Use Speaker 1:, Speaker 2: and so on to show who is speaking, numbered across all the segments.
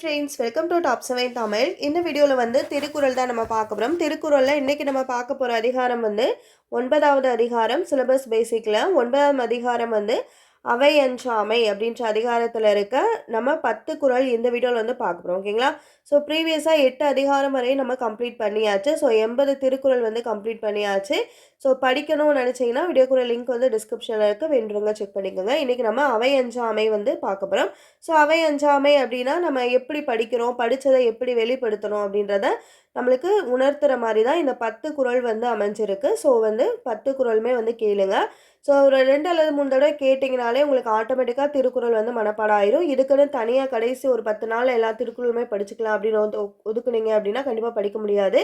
Speaker 1: Friends welcome to top seven Tamil இந்த வீடியோவில் வந்து திருக்குறள் தான் நம்ம பார்க்க போகிறோம் திருக்குறளில் இன்றைக்கி நம்ம பார்க்க போகிற அதிகாரம் வந்து ஒன்பதாவது அதிகாரம் சிலபஸ் பேசிக்கில் ஒன்பதாம் அதிகாரம் வந்து அவை அஞ்சாமை அப்படின்ற அதிகாரத்தில் இருக்க நம்ம பத்து குறள் இந்த வீடியோவில் வந்து பார்க்க போகிறோம் ஓகேங்களா ஸோ ப்ரீவியஸாக எட்டு அதிகாரம் வரையும் நம்ம கம்ப்ளீட் பண்ணியாச்சு. ஸோ எண்பது திருக்குறள் வந்து கம்ப்ளீட் பண்ணியாச்சு. ஸோ படிக்கணும்னு நினச்சிங்கன்னா வீடியோக்குள்ள லிங்க் வந்து டிஸ்கிரிப்ஷனில் இருக்குது வேண்டுங்க செக் பண்ணிக்கோங்க. இன்றைக்கி நம்ம அவை அஞ்சாமை வந்து பார்க்க போகிறோம் ஸோ அவை அஞ்சாமை அப்படின்னா நம்ம எப்படி படிக்கிறோம் படித்ததை எப்படி வெளிப்படுத்தணும் அப்படின்றத நம்மளுக்கு உணர்த்துற மாதிரி தான் இந்த பத்து குறள் வந்து அமைஞ்சிருக்கு. ஸோ வந்து பத்து குறளுமே வந்து கேளுங்க. ஸோ ஒரு ரெண்டு அல்லது மூணு தடவை கேட்டிங்கனாலே உங்களுக்கு ஆட்டோமேட்டிக்காக திருக்குறள் வந்து மனப்பாடம் ஆயிரும் இதுக்குன்னு தனியாக கடைசி ஒரு பத்து நாள் எல்லா திருக்குறளுமே படிச்சுக்கலாம் அப்படின்னு ஒ- ஒதுக்குனீங்க அப்படின்னா கண்டிப்பாக படிக்க முடியாது.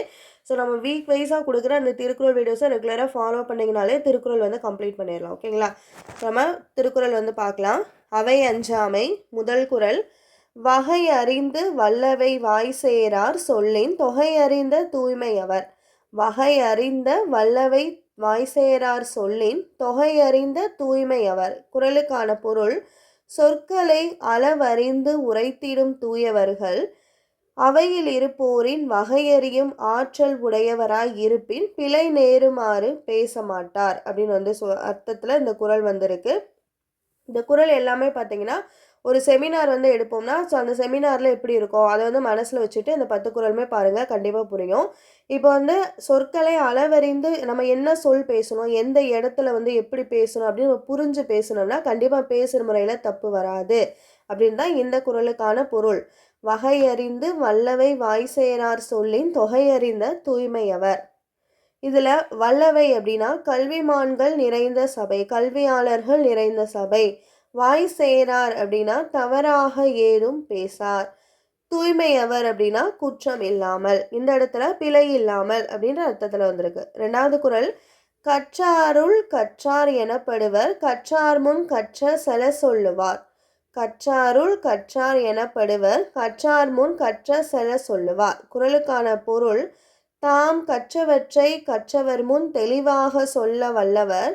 Speaker 1: ஸோ நம்ம வீக் வைஸாக கொடுக்குற அந்த திருக்குறள் வீடியோஸை ரெகுலராக ஃபாலோ பண்ணிங்கனாலே திருக்குறள் வந்து கம்ப்ளீட் பண்ணிடலாம். ஓகேங்களா நம்ம திருக்குறள் வந்து பார்க்கலாம். அவை அஞ்சாமை முதல் குறள் வகை அறிந்து வல்லவை வாய் சேரார் சொல்லின் தொகை அறிந்த வகை அறிந்த வல்லவை வாய் சேரார் சொல்லின் தொகை அறிந்த தூய்மை குறளுக்கான பொருள் சொற்களை அளவறிந்து உரைத்திடும் தூயவர்கள். அவையில் இருப்போரின் வகையறியும் ஆற்றல் உடையவராய் இருப்பின் பிழை நேருமாறு பேச மாட்டார் அப்படின்னு வந்து சொ அர்த்தத்தில் இந்த குறள் வந்திருக்கு. இந்த குறள் எல்லாமே பார்த்தீங்கன்னா ஒரு செமினார் வந்து எடுப்போம்னா ஸோ அந்த செமினாரில் எப்படி இருக்கும் அதை வந்து மனசில் வச்சுட்டு இந்த பத்து குறளுமே பாருங்கள் கண்டிப்பாக புரியும். இப்போ வந்து சொற்களை அளவறிந்து நம்ம என்ன சொல் பேசணும் எந்த இடத்துல வந்து எப்படி பேசணும் அப்படின்னு நம்ம புரிஞ்சு பேசணும்னா கண்டிப்பாக பேசுகிற முறையில் தப்பு வராது. அப்படின்னு தான் இந்த குறளுக்கான பொருள். வகையறிந்து வல்லவை வாய் சேரார் சொல்லின் தொகையறிந்த தூய்மையவர். இதில் வல்லவை அப்படின்னா கல்விமான்கள் நிறைந்த சபை கல்வியாளர்கள் நிறைந்த சபை. வாய் சேரார் அப்படின்னா தவறாக ஏதும் பேசார். தூய்மையவர் அப்படின்னா குற்றம் இல்லாமல் இந்த இடத்துல பிழை இல்லாமல் அப்படின்ற அர்த்தத்தில் வந்திருக்கு. ரெண்டாவது குறள் கற்றாருள் கற்றார் எனப்படுவர் கற்றார் முன் கற்ற செல சொல்லுவார். கற்றாருள் கற்றார் எனப்படுவர் கற்றார் முன் கற்ற செல சொல்லுவார். குறளுக்கான பொருள் தாம் கற்றவற்றை கற்றவர் முன் தெளிவாக சொல்ல வல்லவர்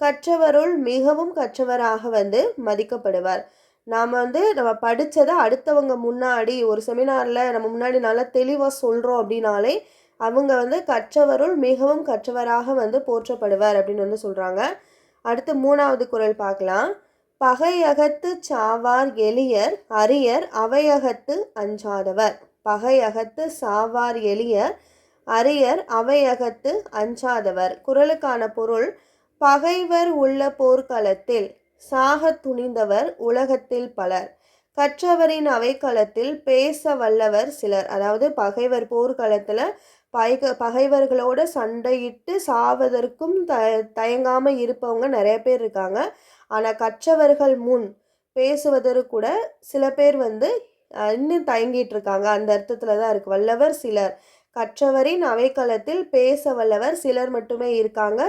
Speaker 1: கற்றவருள் மிகவும் கற்றவராக வந்து மதிக்கப்படுவார். நாம் வந்து நம்ம படித்ததை அடுத்தவங்க முன்னாடி ஒரு செமினாரில் நம்ம முன்னாடி நல்லா தெளிவாக சொல்கிறோம் அப்படின்னாலே அவங்க வந்து கற்றவருள் மிகவும் கற்றவராக வந்து போற்றப்படுவார் அப்படின்னு வந்து சொல்கிறாங்க அடுத்து மூணாவது குறள் பார்க்கலாம். பகையகத்து சாவார் எளியர் அரியர் அவையகத்து அஞ்சாதவர். பகையகத்து சாவார் எளியர் அரியர் அவையகத்து அஞ்சாதவர். குறளுக்கான பொருள் பகைவர் உள்ள போர்க்களத்தில் சாகத் துணிந்தவர் உலகத்தில் பலர். கற்றவரின் அவைக்களத்தில் பேச வல்லவர் சிலர். அதாவது பகைவர் போர்க்களத்தில் பைக பகைவர்களோட சண்டையிட்டு சாவதற்கும் த தயங்காமல் இருப்பவங்க நிறைய பேர் இருக்காங்க. ஆனால் கற்றவர்கள் முன் பேசுவதற்கு கூட சில பேர் வந்து இன்னும் தயங்கிட்டு இருக்காங்க. அந்த அர்த்தத்தில் தான் இருக்குது வல்லவர் சிலர். கற்றவரின் அவைக்களத்தில் பேச வல்லவர் சிலர் மட்டுமே இருக்காங்க.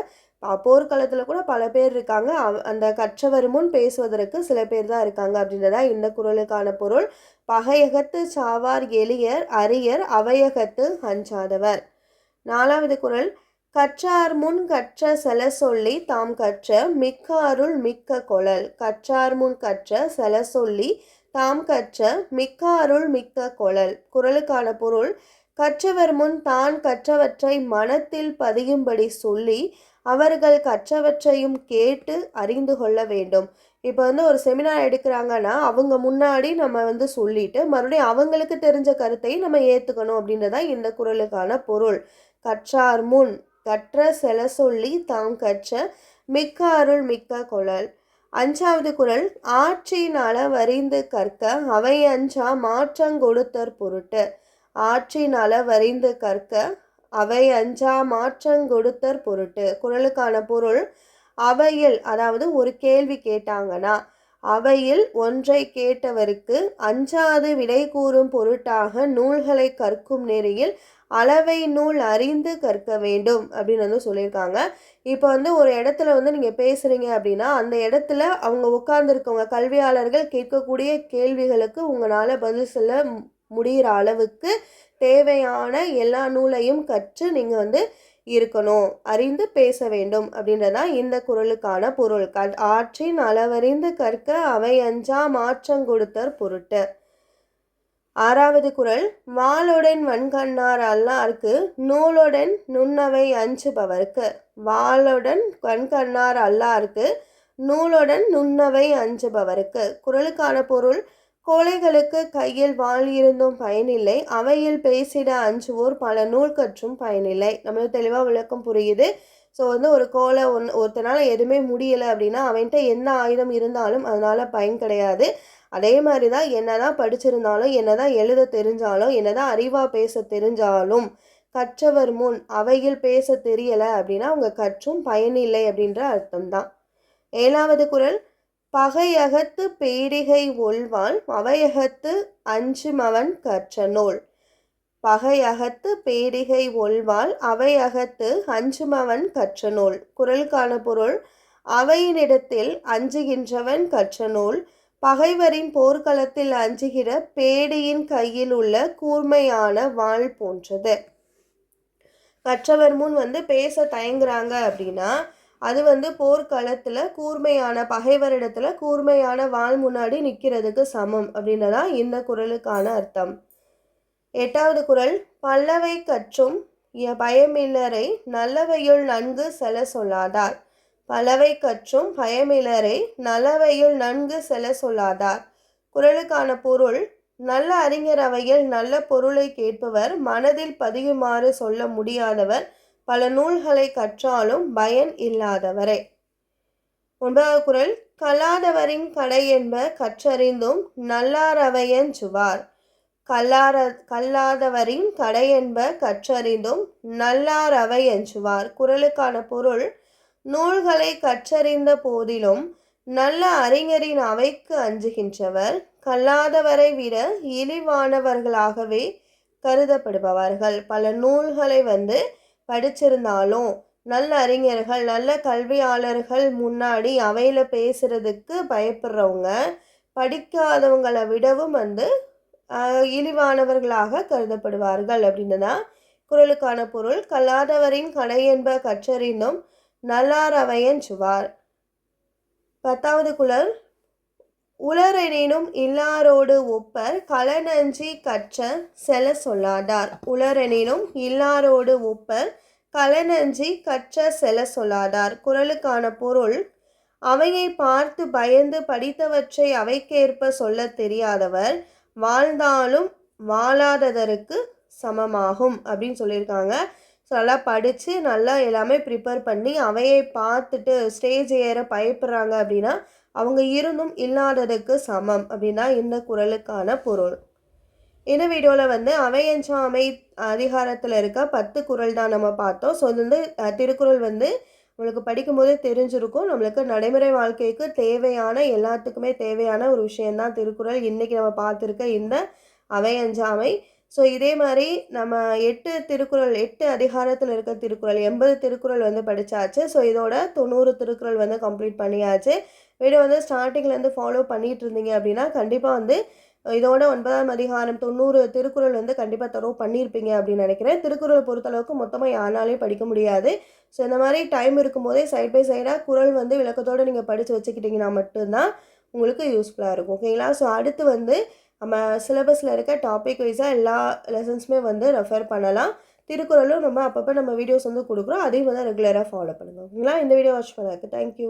Speaker 1: ப- போர்க்களத்தில் கூட பல பேர் இருக்காங்க. அந்த கற்றவர் முன் பேசுவதற்கு சில பேர் தான் இருக்காங்க அப்படின்றதா இந்த குறளுக்கான பொருள். பகையகத்து சாவார் எளியர் அரியர் அவையகத்து அஞ்சாதவர். நாலாவது குறள் கற்றார் முன் கற்ற செல சொல்லி தாம் கற்ற மிக்க அருள் மிக்க கொளல் கற்றார் முன் கற்ற செல சொல்லி தாம் கற்ற மிக்க அருள் மிக்க கொளல் குறளுக்கான பொருள். கற்றவர் முன் தான் கற்றவற்றை மனத்தில் பதியும்படி சொல்லி அவர்கள் கற்றவற்றையும் கேட்டு அறிந்து கொள்ள வேண்டும். இப்போ வந்து ஒரு செமினார் எடுக்கிறாங்கன்னா அவங்க முன்னாடி நம்ம வந்து சொல்லிட்டு மறுபடியும் அவங்களுக்கு தெரிஞ்ச கருத்தையும் நம்ம ஏற்றுக்கணும் அப்படின்றதான் இந்த குறளுக்கான பொருள். கற்றார் முன் கற்ற செல சொல்லி தாம் கற்ற மிக்க அருள் மிக்க குழல் அஞ்சாவது குறள் ஆற்றின் அளவறிந்து கற்க அவை அஞ்சா மாற்றங்கொடுத்தற் பொருட்டு. ஆற்றின் அளவறிந்து கற்க அவை அஞ்சா மாற்றங்கொடுத்தற் பொருட்டு. குரலுக்கான பொருள் அவையில் அதாவது ஒரு கேள்வி கேட்டாங்கன்னா அவையில் ஒன்றை கேட்டவருக்கு அஞ்சாது விடை கூறும் பொருட்டாக நூல்களை கற்கும் நெறியில் அளவை நூல் அறிந்து கற்க வேண்டும் அப்படின்னு வந்து சொல்லியிருக்காங்க. இப்போ வந்து ஒரு இடத்துல வந்து நீங்கள் பேசுகிறீங்க அப்படின்னா அந்த இடத்துல அவங்க உட்கார்ந்துருக்கவங்க கல்வியாளர்கள் கேட்கக்கூடிய கேள்விகளுக்கு உங்களால் பதில் சொல்ல முடிகிற அளவுக்கு தேவையான எல்லா நூலையும் கற்று நீங்கள் வந்து இருக்கணும். அறிந்து பேச வேண்டும் அப்படின்றதான் இந்த குறளுக்கான பொருள். க ஆற்றின் அளவறிந்து கற்க அவை அஞ்சா மாற்றம் கொடுத்தர் பொருட்டு. ஆறாவது குறள் வாளுடன் வன்கண்ணார் அல்லார்க்கு நூலுடன் நுண்ணவை அஞ்சுபவர்க்கு. வாளுடன் கண்கண்ணார் அல்லார்க்கு நூலுடன் நுண்ணவை அஞ்சுபவருக்கு. குறளுக்கான பொருள் கோழைகளுக்கு கையில் வாழியிருந்தும் இருந்தும் பயனில்லை. அவையில் பேசிட அஞ்சுவோர் பல நூல் கற்றும் பயனில்லை. நம்மளுக்கு தெளிவாக விளக்கம் புரியுது. ஸோ வந்து ஒரு கோலை ஒன் ஒருத்தனால் எதுவுமே முடியலை அப்படின்னா அவன்கிட்ட என்ன ஆயுதம் இருந்தாலும் அதனால் பயன் கிடையாது. அதே மாதிரி தான் என்ன தான் படிச்சிருந்தாலும் என்ன தான் எழுத தெரிஞ்சாலும் என்ன தான் அறிவாக பேச தெரிஞ்சாலும் கற்றவர் முன் அவையில் பேச தெரியலை அப்படின்னா அவங்க கற்றும் பயனில்லை அப்படின்ற அர்த்தம் தான் ஏழாவது குரல் பகையகத்து பேடிகை ஒல்வான் அவையகத்து அஞ்சுமவன் கற்ற நூல் பகையகத்து பேடிகை ஒல்வாள் அவையகத்து அஞ்சுமவன் கற்ற நூல் குரலுக்கான பொருள் அவையினிடத்தில் அஞ்சுகின்றவன் கற்ற நூல் பகைவரின் போர்க்களத்தில் அஞ்சுகிற பேடியின் கையில் உள்ள கூர்மையான வாள் போன்றது. கற்றவர் முன் வந்து பேச தயங்குறாங்க அப்படின்னா அது வந்து போர்க்களத்தில் கூர்மையான பகைவரிடத்தில் கூர்மையான வாள் முன்னாடி நிற்கிறதுக்கு சமம் அப்படின்றதான் இந்த குரலுக்கான அர்த்தம். எட்டாவது குரல் பல்லவை கற்றும் பயமில்லரை நல்லவையுள் நன்கு செல சொல்லாதார். பலவை கற்றும் பயமிலரை நல்லவையுள் நன்கு செல சொல்லாதார் குரலுக்கான பொருள் நல்ல அறிஞர் அவையில் நல்ல பொருளை கேட்பவர் மனதில் பதியுமாறு சொல்ல முடியாதவர் பல நூல்களை கற்றாலும் பயன் இல்லாதவரே. ஒன்பதாவது குரல் கல்லாதவரின் கடை என்ப கற்றறிந்தும் நல்லாரவையன் சுவார். கல்லார கல்லாதவரின் கடை என்ப கற்றறிந்தும் நல்லாரவை என்றுவார் குரலுக்கான பொருள் நூல்களை கற்றறிந்த போதிலும் நல்ல அறிஞரின் அவைக்கு அஞ்சுகின்றவர். கல்லாதவரை விட இழிவானவர்களாகவே கருதப்படுபவர்கள். பல நூல்களை வந்து படிச்சிருந்தாலும் நல்ல அறிஞர்கள் நல்ல கல்வியாளர்கள் முன்னாடி அவையில் பேசுகிறதுக்கு பயப்படுறவங்க படிக்காதவங்களை விடவும் வந்து இழிவானவர்களாக கருதப்படுவார்கள் அப்படின்னு தான் குரலுக்கான பொருள். கல்லாதவரின் கடை என்ப கற்றறிந்தும் நல்லார் அவையன் சுவார். பத்தாவது குழல் உளரெனினும் இல்லாரோடு ஒப்பர் கலனஞ்சி கற்ற செல சொல்லாதார். உளரெனினும் இல்லாரோடு ஒப்பர் கலனஞ்சி கற்ற செல சொல்லாதார். குரலுக்கான பொருள் அவையை பார்த்து பயந்து படித்தவற்றை அவைக்கேற்ப சொல்ல தெரியாதவர் வாழ்ந்தாலும் வாழாததற்கு சமமாகும் அப்படின்னு சொல்லியிருக்காங்க. ஸோ நல்லா படித்து நல்லா எல்லாமே ப்ரிப்பேர் பண்ணி அவையை பார்த்துட்டு ஸ்டேஜ் ஏற பயப்படுறாங்க அப்படின்னா அவங்க இருந்தும் இல்லாததுக்கு சமம் அப்படின்னா இந்த குரலுக்கான பொருள். இந்த வீடியோவில் வந்து அவையஞ்சாமை அதிகாரத்தில் இருக்க பத்து குரல் தான் நம்ம பார்த்தோம். ஸோ இது வந்து திருக்குறள் வந்து நம்மளுக்கு படிக்கும்போது தெரிஞ்சிருக்கும். நம்மளுக்கு நடைமுறை வாழ்க்கைக்கு தேவையான எல்லாத்துக்குமே தேவையான ஒரு விஷயந்தான் திருக்குறள். இன்றைக்கி நம்ம பார்த்துருக்க இந்த அவையஞ்சாமை ஸோ இதே மாதிரி நம்ம எட்டு திருக்குறள் எட்டு அதிகாரத்தில் இருக்க திருக்குறள் எண்பது திருக்குறள் வந்து படித்தாச்சு ஸோ இதோட தொண்ணூறு திருக்குறள் வந்து கம்ப்ளீட் பண்ணியாச்சு. வீடியோ வந்து ஸ்டார்டிங்லேருந்து ஃபாலோ பண்ணிகிட்டு இருந்தீங்க அப்படின்னா கண்டிப்பாக வந்து இதோட ஒன்பதாம் அதிகாரம் தொண்ணூறு திருக்குறள் வந்து கண்டிப்பாக தரவு பண்ணியிருப்பீங்க அப்படின்னு நினைக்கிறேன். திருக்குறளை பொறுத்தளவுக்கு மொத்தமாக யாராலையும் படிக்க முடியாது. ஸோ இந்த மாதிரி டைம் இருக்கும்போதே சைட் பை சைடாக குரல் வந்து விளக்கத்தோடு நீங்கள் படித்து வச்சுக்கிட்டிங்கன்னா மட்டும்தான் உங்களுக்கு யூஸ்ஃபுல்லாக இருக்கும். ஓகேங்களா ஸோ அடுத்து வந்து நம்ம சிலபஸில் இருக்க டாபிக் வைஸாக எல்லா லெசன்ஸுமே வந்து ரெஃபர் பண்ணலாம். திருக்குறளும் நம்ம அப்பப்போ நம்ம வீடியோஸ் வந்து கொடுக்குறோம். அதையும் வந்து ரெகுலராக ஃபாலோ பண்ணுங்கள் ஓகேங்களா? இந்த வீடியோ வாட்ச் பண்ணதுக்கு தேங்க்யூ